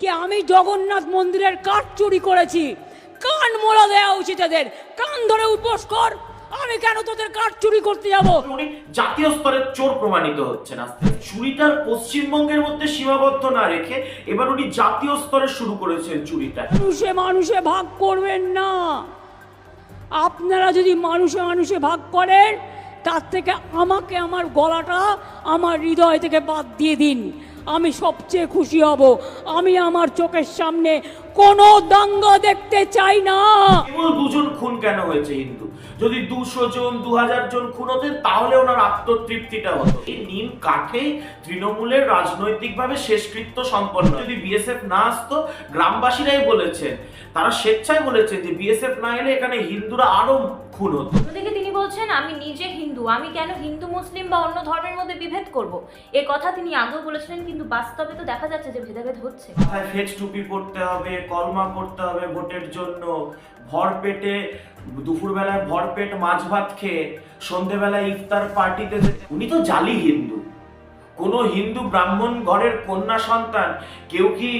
কি আমি জগন্নাথ মন্দিরের কাঠ চুরি করেছি? কান মোড়া দেওয়া উচিত এদের। কান ধরে উপোস কর। আমি কেন তোদের কাঠ চুরি করতে যাব? উনি জাতীয় স্তরের চোর প্রমাণিত হচ্ছেন আস্তে আস্তে। চুরিটার পশ্চিমবঙ্গের মধ্যে সীমাবদ্ধ না রেখে এবার উনি জাতীয় স্তরে শুরু করেছেন চুরিটা। মানুষে মানুষে ভাগ করবেন না। আপনারা যদি মানুষে মানুষে ভাগ করেন তার থেকে আমাকে আমার গলাটা আমার হৃদয় থেকে বাদ দিয়ে দিন। আমি সবচেয়ে খুশি হব। আমি আমার চোখের সামনে কোনো দাঙ্গা দেখতে চাই না। কেবল দুজন খুন কেন হয়েছে হিন্দু? যদি দুশো জন দু হাজার জন খুন হতেন, তাহলে ওনার আত্মতৃপ্তিটা হতো। এই নিম কাঠে তৃণমূলের রাজনৈতিকভাবে শেষকৃত্য সম্পন্ন যদি বিএসএফ না আসতো, গ্রামবাসীরাই বলেছেন, তারা স্বেচ্ছায় বলেছেন যে বিএসএফ না এলে এখানে হিন্দুরা আরও খুন হতো অন্যদিকে তিনি বলছেন আমি নিজে হিন্দু। আমি কেন হিন্দু মুসলিম বা অন্য ধর্মের মধ্যে বিভেদ করব? এ কথা তিনি আগেও বলেছিলেন কিন্তু বাস্তবে তো দেখা যাচ্ছে যে ভেদাভেদ হচ্ছে। মাথায় ফেজ টুপি পড়তে হবে কলমা পড়তে হবে ভোটের জন্য। ভর পেটে দুপুরবেলায় ভর পেট মাছ ভাত খেয়ে সন্ধেবেলায় ইফতার পার্টিতে উনি তো জালি হিন্দু। কোন হিন্দু ব্রাহ্মণ ঘরের কন্যা সন্তান কেউ কি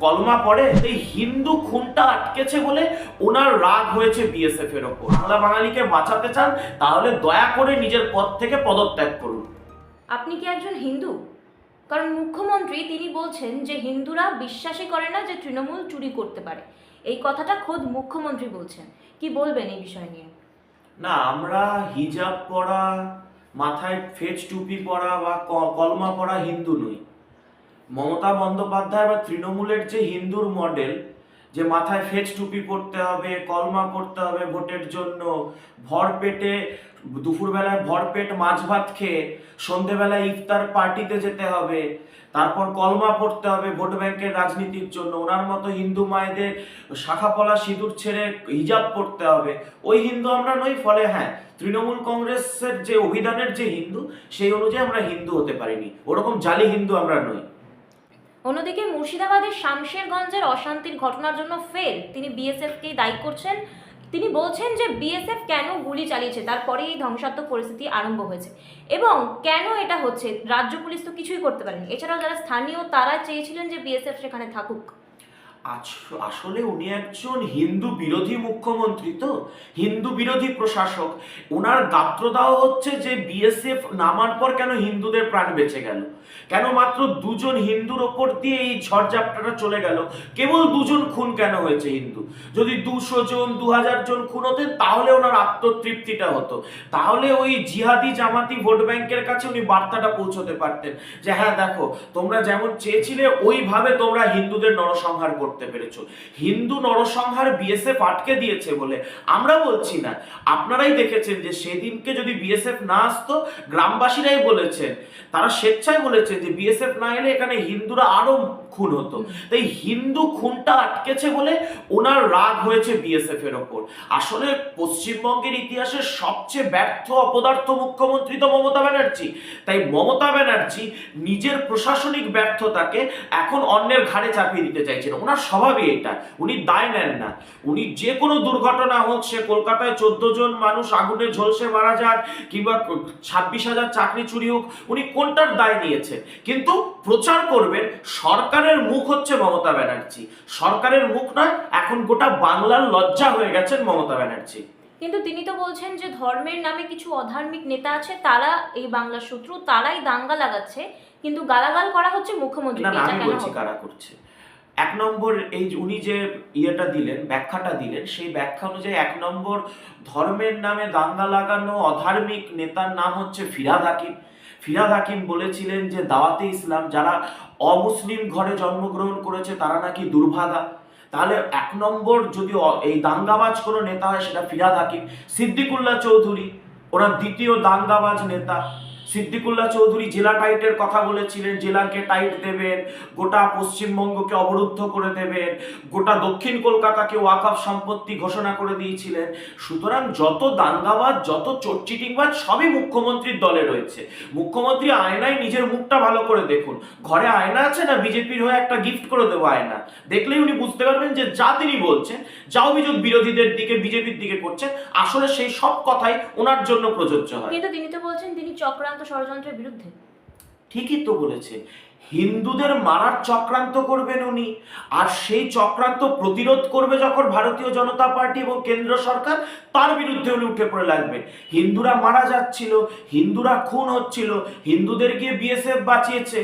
কলমা পড়ে? এই হিন্দু খুনটা আটকেছে বলে ওনার রাগ হয়েছে বিএসএফ এর ওপর। বাংলা বাঙালিকে বাঁচাতে চান তাহলে দয়া করে নিজের পদ থেকে পদত্যাগ করুন। আপনি কি একজন হিন্দু? কারণ মুখ্যমন্ত্রী তিনি বলছেন যে হিন্দুরা বিশ্বাসই করে না যে তৃণমূল চুরি করতে পারে। এই কথাটা খোদ মুখ্যমন্ত্রী বলছেন। কি বলবেন এই বিষয় নিয়ে? না আমরা হিজাব পরা মাথায় ফেজ টুপি পরা বা কলমা পরা হিন্দু নই। মমতা বন্দ্যোপাধ্যায় বা তৃণমূলের যে হিন্দুর মডেল যে মাথায় ফেজ টুপি পরতে হবে, কলমা পড়তে হবে ভোটের জন্য, ভর পেটে, দুপুরবেলায় ভর পেট মাছ ভাত খেয়ে, সন্ধেবেলায় ইফতার পার্টিতে যেতে হবে, তারপর কলমা পড়তে হবে ভোট ব্যাংকের রাজনীতির জন্য, ওনার মতো হিন্দু মায়েদের শাখা পলা সিঁদুর ছেড়ে হিজাব পড়তে হবে। ওই হিন্দু আমরা নই, ফলে হ্যাঁ তৃণমূল কংগ্রেসের যে অভিধানের যে হিন্দু, সেই অনুযায়ী আমরা হিন্দু হতে পারিনি। ওরকম জালি হিন্দু আমরা নই। অন্যদিকে মুর্শিদাবাদের শামশেরগঞ্জের অশান্তির ঘটনার জন্য ফের তিনি বিএসএফকেই দায়ী করছেন। তিনি বলছেন যে বিএসএফ কেন গুলি চালিয়েছে তারপরে এই ধ্বংসাত্মক পরিস্থিতি আরম্ভ হয়েছে। এবং কেন এটা হচ্ছে? রাজ্য পুলিশ তো কিছুই করতে পারেনি। এছাড়াও যারা স্থানীয় তারা চেয়েছিলেন যে বিএসএফ সেখানে থাকুক। আসলে উনি একজন হিন্দু বিরোধী মুখ্যমন্ত্রী তো, হিন্দু বিরোধী প্রশাসক। ওনার গাত্রদাহ হচ্ছে যে বিএসএফ নামার পর কেন হিন্দুদের প্রাণ বেঁচে গেল? কেন মাত্র দুজন হিন্দুর ওপর দিয়ে এই ঝড়ঝাপটাটা চলে গেল? কেবল দুজন খুন কেন হয়েছে হিন্দু? যদি দুশো জন দু হাজার জন খুন হতেন, তাহলে ওনার আত্মতৃপ্তিটা হতো। তাহলে ওই জিহাদি জামাতি ভোট ব্যাংকের কাছে উনি বার্তাটা পৌঁছতে পারতেন যে হ্যাঁ দেখো, তোমরা যেমন চেয়েছিলে, ওইভাবে তোমরা হিন্দুদের নরসংহার করতে পেরেছ। হিন্দু নরসংহার বিএসএফ আটকে দিয়েছে বলে আমরা বলছি না। আপনারাই দেখেছেন যে সেদিনকে যদি বিএসএফ না আসতো, গ্রামবাসীরাই বলেছেন, তারা স্বেচ্ছায় বলেছে যে বিএসএফ না এলে এখানে হিন্দুরা আরও খুন হতো। তাই হিন্দু খুনটা আটকেছে বলে ওনার রাগ হয়েছে বিএসএফ এর ওপর। আসলে পশ্চিমবঙ্গের ইতিহাসের সবচেয়ে ব্যর্থ অপদার্থ মুখ্যমন্ত্রী তো মমতা ব্যানার্জি। তাই মমতা ব্যানার্জি নিজের প্রশাসনিক ব্যর্থতাকে এখন অন্যের ঘাড়ে চাপিয়ে দিতে চাইছেন। ওনার স্বভাবই এটা। উনি দায় নেন না। উনি যে কোনো দুর্ঘটনা হোক সে কলকাতায় চোদ্দ জন মানুষ আগুনে ঝলসে মারা যাক কিংবা ছাব্বিশ হাজার চাকরি চুরি হোক উনি কোনটার দায় নিয়েছে কিন্তু প্রচার করবেন সরকারের মুখ হচ্ছে মমতা ব্যানার্জি। সরকারের মুখ নয় এখন গোটা বাংলার লজ্জা হয়ে গেছেন মমতা ব্যানার্জি। কিন্তু তিনি তো বলছেন যে ধর্মের নামে কিছু অধার্মিক নেতা আছে তারা এই বাংলার শত্রু তারাই দাঙ্গা লাগাচ্ছে কিন্তু গালাগাল করা হচ্ছে মুখ্যমন্ত্রী না আমি বলছি কারা করছে। এক নম্বর এই উনি যে ইয়েটা দিলেন, ব্যাখ্যাটা দিলেন, সেই ব্যাখ্যা অনুযায়ী এক নম্বর ধর্মের নামে দাঙ্গা লাগানো অধার্মিক নেতার নাম হচ্ছে ফিরাদ হাকিম। ফিরাদ হাকিম বলেছিলেন যে, দাওয়াতে ইসলাম যারা অমুসলিম ঘরে জন্মগ্রহণ করেছে, তারা নাকি দুর্ভাগা। তাহলে এক নম্বর যদি এই দাঙ্গাবাজ কোনো নেতা হয়, সেটা ফিরাদ হাকিম। সিদ্দিকুল্লাহ চৌধুরী, ওনার দ্বিতীয় দাঙ্গাবাজ নেতা। সিদ্দিকুল্লাহ চৌধুরী জেলা টাইটের কথা বলেছিলেন, জেলাকে টাইট দেবেন, গোটা পশ্চিমবঙ্গকে অবরুদ্ধ করে দেবেন, গোটা দক্ষিণ কলকাতাকে ওয়াকফ সম্পত্তি ঘোষণা করে দিয়েছিলেন। সুতরাং যত দাঙ্গাবাজ, যত চোটচিটিংবাজ, সবই মুখ্যমন্ত্রীর দলে রয়েছে। মুখ্যমন্ত্রী আয়নায় নিজের মুখটা ভালো করে দেখুন। ঘরে আয়না আছে না? বিজেপির হয়ে একটা গিফট করে দেবো আয়না। দেখলেই উনি বুঝতে পারবেন যে যা তিনি বলছেন, যা অভিযোগ বিরোধীদের দিকে, বিজেপির দিকে করছেন, আসলে সেই সব কথাই ওনার জন্য প্রযোজ্য হয়। কিন্তু তিনি তো বলছেন, তিনি চক্রান্ত ষড়যন্ত্রের বিরুদ্ধে? ঠিকই তো বলেছে। হিন্দুদের মারার চক্রান্ত করবেন উনি। আর সেই চক্রান্ত প্রতিরোধ করবে যখন ভারতীয় জনতা পার্টি এবং কেন্দ্র সরকার, তার বিরুদ্ধে উনি উঠে পড়ে লাগবে। হিন্দুরা মারা যাচ্ছিল, হিন্দুরা খুন হচ্ছিল, হিন্দুদের গিয়ে বিএসএফ বাঁচিয়েছে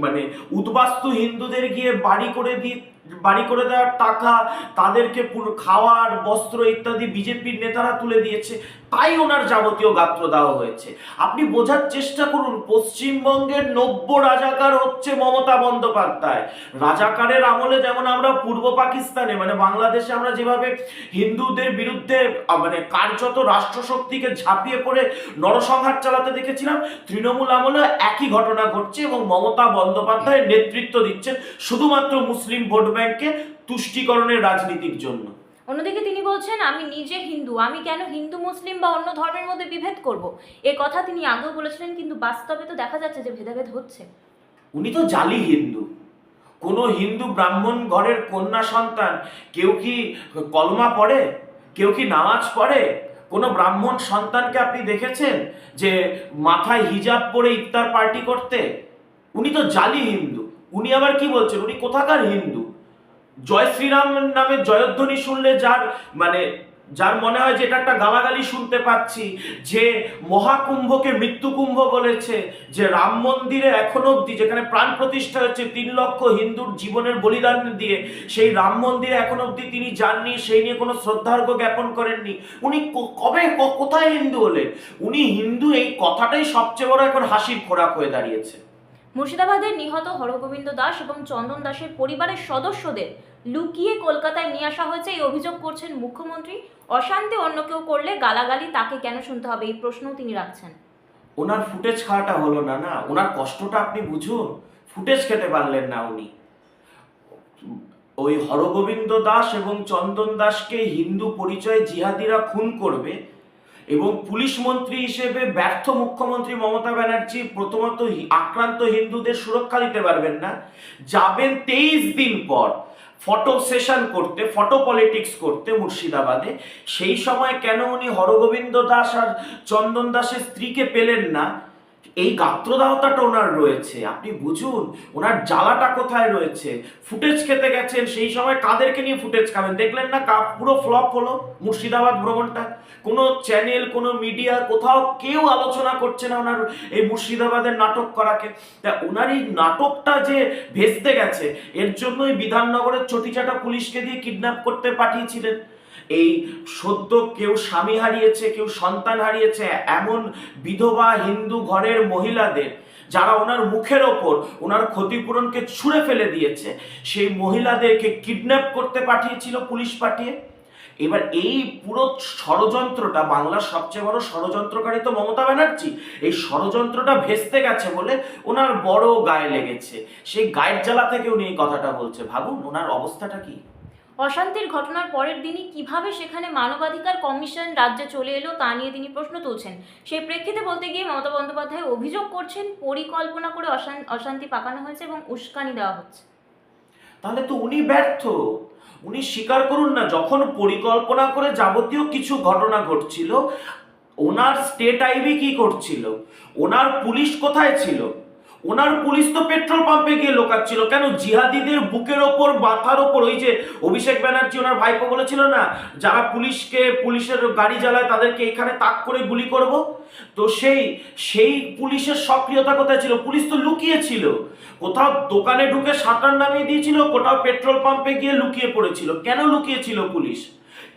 মানে উদ্বাস্তু হিন্দুদের গিয়ে বাড়ি করে দিয়ে বাড়ি করে দেওয়ার টাকা, তাদেরকে পুরো খাওয়ার বস্ত্র ইত্যাদি বিজেপির নেতারা তুলে দিয়েছে, তাই ওনার যাবতীয় গাত্র দেওয়া হয়েছে। আপনি বোঝার চেষ্টা করুন, পশ্চিমবঙ্গের নব্য রাজাকার হচ্ছে মমতা বন্দ্যোপাধ্যায়। রাজাকারের আমলে যেমন আমরা পূর্ব পাকিস্তানে মানে বাংলাদেশে আমরা যেভাবে হিন্দুদের বিরুদ্ধে মানে কার্যত রাষ্ট্রশক্তিকে ঝাঁপিয়ে পড়ে নরসংহার চালাতে দেখেছিলাম, তৃণমূল আমলে একই ঘটনা ঘটছে এবং মমতা বন্দ্যোপাধ্যায় নেতৃত্ব দিচ্ছেন শুধুমাত্র মুসলিম ভোট ব্যাংকে তুষ্টিকরণের রাজনীতির জন্য। অন্যদিকে তিনি বলছেন আমি নিজে হিন্দু আমি কেন হিন্দু মুসলিম বা অন্য ধর্মের মধ্যে বিভেদ করব? এ কথা তিনি আগেও বলেছিলেন কিন্তু বাস্তবে তো দেখা যাচ্ছে যে ভেদাভেদ হচ্ছে। উনি তো জালি হিন্দু। কোনো হিন্দু ব্রাহ্মণ ঘরের কন্যা সন্তান কেউ কি কলমা পড়ে? কেউ কি নামাজ পড়ে? কোনো ব্রাহ্মণ সন্তানকে আপনি দেখেছেন যে মাথায় হিজাব পরে ইফতার পার্টি করতে? উনি তো জালি হিন্দু। উনি আবার কি বলছেন? উনি কোথাকার হিন্দু? জয় শ্রীরাম নামে জয়ধ্বনি শুনলে যার মানে যার মনে হয় যে এটা একটা গালাগালি শুনতে পাচ্ছি, যে মহাকুম্ভকে মৃত্যুকুম্ভ বলেছে, যে রাম মন্দিরে এখনও অব্দি যেখানে প্রাণ প্রতিষ্ঠা হচ্ছে তিন লক্ষ হিন্দুর জীবনের বলিদান দিয়ে, সেই রাম মন্দিরে এখন অব্দি তিনি যাননি, সেই নিয়ে কোনো শ্রদ্ধার্ঘ জ্ঞাপন করেননি। উনি কবে কোথায় হিন্দু হলে উনি হিন্দু এই কথাটাই সবচেয়ে বড় এখন হাসির খোরাক হয়ে দাঁড়িয়েছে। মুর্শিদাবাদের নিহত হরগোবিন্দ দাস এবং চন্দন দাসের পরিবারের সদস্যদের লুকিয়ে কলকাতায় নিয়ে আসা হয়েছে। এই অভিযোগ করছেন মুখ্যমন্ত্রী। অশান্তি অন্য কেউ করলে গালাগালি, তাকে কেন শুনতে হবে? এই প্রশ্নও তিনি রাখছেন। ওনার ফুটেজ খাওয়াটা হলো না না? ওনার কষ্টটা আপনি বুঝুন। ফুটেজ খেতে পারলেন না উনি। ওই হরগোবিন্দ দাস এবং চন্দন দাসকে হিন্দু পরিচয়ে জিহাদিরা খুন করবে এবং পুলিশ মন্ত্রী হিসেবে ব্যর্থ মুখ্যমন্ত্রী মমতা ব্যানার্জি প্রথমত আক্রান্ত হিন্দুদের সুরক্ষা দিতে পারবেন না। যাবেন তেইশ দিন পর ফটো সেশন করতে, ফটো পলিটিক্স করতে মুর্শিদাবাদে। সেই সময় কেন উনি হরগোবিন্দ দাস আর চন্দন দাসের স্ত্রীকে পেলেন না? এই গাত্রদাহতাটা ওনার রয়েছে। আপনি বুঝুন, ওনার জ্বালাটা কোথায় রয়েছে? ফুটেজ খেতে গেছেন, সেই সময় কাদেরকে নিয়ে ফুটেজ খাবেন? দেখলেন না কা পুরো ফ্লপ হলো মুর্শিদাবাদ ভ্রমণটা? কোনো চ্যানেল কোনো মিডিয়া কোথাও কেউ আলোচনা করছে না ওনার এই মুর্শিদাবাদের নাটক করাকে। তা ওনার এই নাটকটা যে ভেস্তে গেছে, এর জন্যই বিধাননগরের চটিচাটা পুলিশকে দিয়ে কিডন্যাপ করতে পাঠিয়েছিলেন। এই সদ্য কেউ স্বামী হারিয়েছে, কেউ সন্তান হারিয়েছে এমন বিধবা হিন্দু ঘরের মহিলাদের যারা ওনার মুখের ওপর ওনার ক্ষতিপূরণকে ছুঁড়ে ফেলে দিয়েছে, সেই মহিলাদেরকে কিডন্যাপ করতে পাঠিয়েছিল পুলিশ পাঠিয়ে। এবার এই পুরো ষড়যন্ত্রটা বাংলার সবচেয়ে বড় ষড়যন্ত্রকারী তো মমতা ব্যানার্জি। এই ষড়যন্ত্রটা ভেস্তে গেছে বলে ওনার বড় গায়ে লেগেছে। সেই গায়ের জ্বালা থেকে উনি এই কথাটা বলছে। ভাবুন, ওনার অবস্থাটা কি? অশান্তির ঘটনার পরের দিনই কীভাবে সেখানে মানবাধিকার কমিশন রাজ্যে চলে এলো তা নিয়ে তিনি প্রশ্ন তুলছেন। সেই প্রেক্ষিতে বলতে গিয়ে মমতা বন্দ্যোপাধ্যায় অভিযোগ করছেন, পরিকল্পনা করে অশান- অশান্তি পাকানো হয়েছে এবং উস্কানি দেওয়া হচ্ছে। তাহলে তো উনি ব্যর্থ। উনি স্বীকার করুন না, যখন পরিকল্পনা করে যাবতীয় কিছু ঘটনা ঘটছিল, ওনার স্টেট আইবি কি করছিল? ওনার পুলিশ কোথায় ছিল? ওনার পুলিশ তো পেট্রোল পাম্পে গিয়ে লোকাচ্ছিল। কেন জিহাদিদের বুকের ওপর, মাথার ওপর? ওই যে অভিষেক ব্যানার্জি ওনার ভাইপো বলেছিল না, যারা পুলিশকে, পুলিশের গাড়ি জ্বালায় তাদেরকে এখানে তাক করে গুলি করব? তো সেই সেই পুলিশের সক্রিয়তা কোথায় ছিল? পুলিশ তো লুকিয়েছিল। কোথাও দোকানে ঢুকে সাঁতার নামিয়ে দিয়েছিল, কোথাও পেট্রোল পাম্পে গিয়ে লুকিয়ে পড়েছিল। কেন লুকিয়েছিল পুলিশ?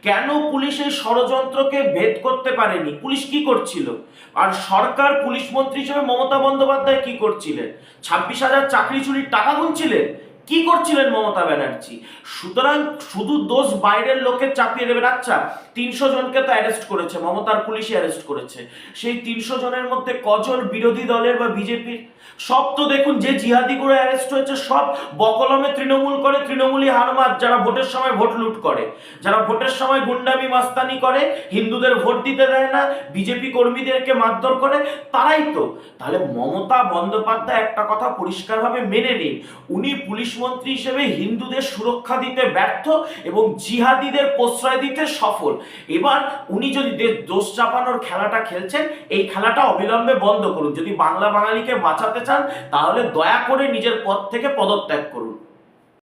কেন পুলিশ এই ষড়যন্ত্রকে ভেদ করতে পারেনি? পুলিশ কি করছিল? আর সরকার পুলিশ মন্ত্রী হিসেবে মমতা বন্দ্যোপাধ্যায় কি করছিলেন? ছাব্বিশ হাজার চাকরি চুরির টাকা গুনছিলেন? কি করছিলেন মমতা ব্যানার্জি? সুতরাং শুধু দোষ বাইরের লোকের চাপিয়ে দেবেন। আচ্ছা তিনশো জনকে তো অ্যারেস্ট করেছে, মমতার পুলিশই অ্যারেস্ট করেছে। সেই তিনশো জনের মধ্যে কজন বিরোধী দলের বা বিজেপির? সব তো দেখুন, যে জিহাদিগুলো অ্যারেস্ট হয়েছে, সব বকলমে তৃণমূল করে তৃণমূলই হারমাত যারা ভোটের সময় ভোট লুট করে, যারা ভোটের সময় গুন্ডামি মাস্তানি করে, হিন্দুদের ভোট দিতে দেয় না, বিজেপি কর্মীদেরকে মারধর করে, তারাই তো। তাহলে মমতা বন্দ্যোপাধ্যায় একটা কথা পরিষ্কারভাবে মেনে নিন। উনি পুলিশ মন্ত্রী হিসেবে হিন্দুদের সুরক্ষা দিতে ব্যর্থ এবং জিহাদিদের প্রশ্রয় দিতে সফল। এবার উনি যদি দোষ চাপানোর খেলাটা খেলছেন, এই খেলাটা অবিলম্বে বন্ধ করুন। যদি বাংলা বাঙালিকে বাঁচাতে চান, তাহলে দয়া করে নিজের পদ থেকে পদত্যাগ করুন।